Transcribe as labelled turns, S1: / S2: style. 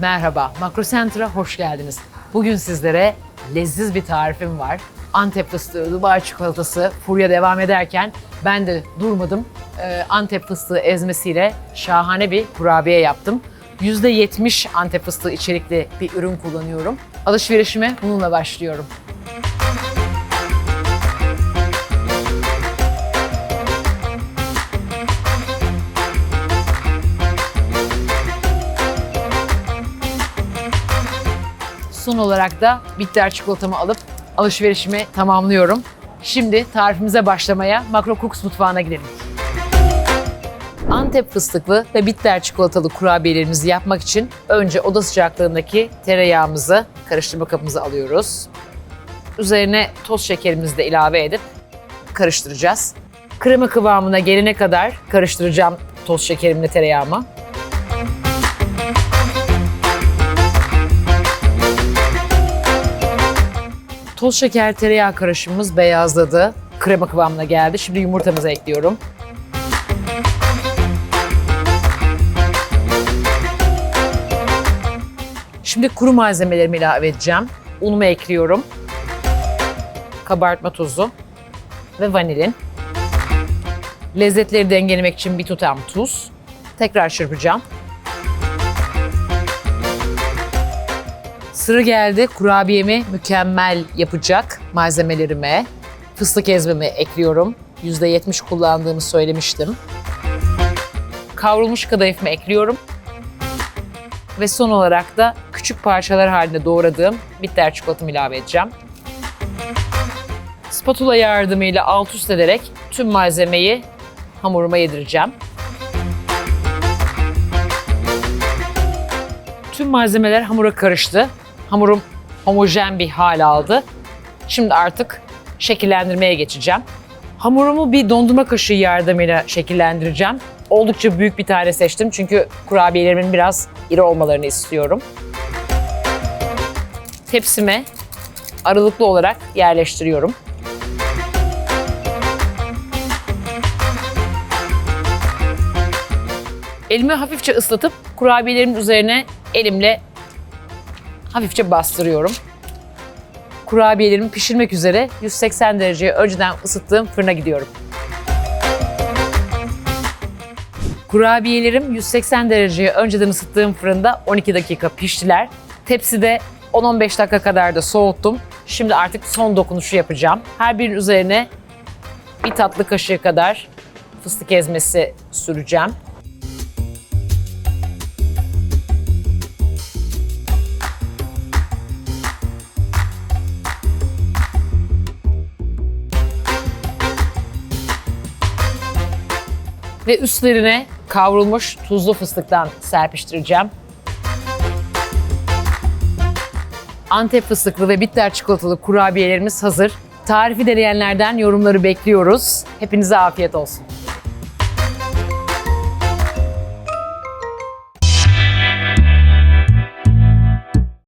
S1: Merhaba, Makro Center'a hoş geldiniz. Bugün sizlere leziz bir tarifim var. Antep fıstığı, Dubai çikolatası furya devam ederken ben de durmadım. Ee, Antep fıstığı ezmesiyle şahane bir kurabiye yaptım. %70 Antep fıstığı içerikli bir ürün kullanıyorum. Alışverişime bununla başlıyorum. Son olarak da bitter çikolatamı alıp alışverişimi tamamlıyorum. Şimdi tarifimize başlamaya Makro Cooks mutfağına gidelim. Antep fıstıklı ve bitter çikolatalı kurabiyelerimizi yapmak için önce oda sıcaklığındaki tereyağımızı karıştırma kabımıza alıyoruz. Üzerine toz şekerimizi de ilave edip karıştıracağız. Krema kıvamına gelene kadar karıştıracağım toz şekerimle tereyağımı. Toz şeker tereyağı karışımımız beyazladı. Krema kıvamına geldi. Şimdi yumurtamızı ekliyorum. Şimdi kuru malzemelerimi ilave edeceğim. Unumu ekliyorum. Kabartma tozu ve vanilin. Lezzetleri dengelemek için bir tutam tuz. Tekrar çırpacağım. Sıra geldi kurabiyemi mükemmel yapacak malzemelerime. Fıstık ezmemi ekliyorum. %70 kullandığımı söylemiştim. Kavrulmuş kadayıfımı ekliyorum. Ve son olarak da küçük parçalar halinde doğradığım bitter çikolatamı ilave edeceğim. Spatula yardımıyla alt üst ederek tüm malzemeyi hamuruma yedireceğim. Tüm malzemeler hamura karıştı. Hamurum homojen bir hal aldı. Şimdi artık şekillendirmeye geçeceğim. Hamurumu bir dondurma kaşığı yardımıyla şekillendireceğim. Oldukça büyük bir tane seçtim çünkü kurabiyelerimin biraz iri olmalarını istiyorum. Tepsime aralıklı olarak yerleştiriyorum. Elimi hafifçe ıslatıp kurabiyelerimin üzerine elimle hafifçe bastırıyorum. Kurabiyelerimi pişirmek üzere 180 dereceye önceden ısıttığım fırına gidiyorum. Kurabiyelerim 180 dereceye önceden ısıttığım fırında 12 dakika piştiler. Tepside 10-15 dakika kadar da soğuttum. Şimdi artık son dokunuşu yapacağım. Her birinin üzerine bir tatlı kaşığı kadar fıstık ezmesi süreceğim. Ve üstlerine kavrulmuş tuzlu fıstıktan serpiştireceğim. Antep fıstıklı ve bitter çikolatalı kurabiyelerimiz hazır. Tarifi deneyenlerden yorumları bekliyoruz. Hepinize afiyet olsun.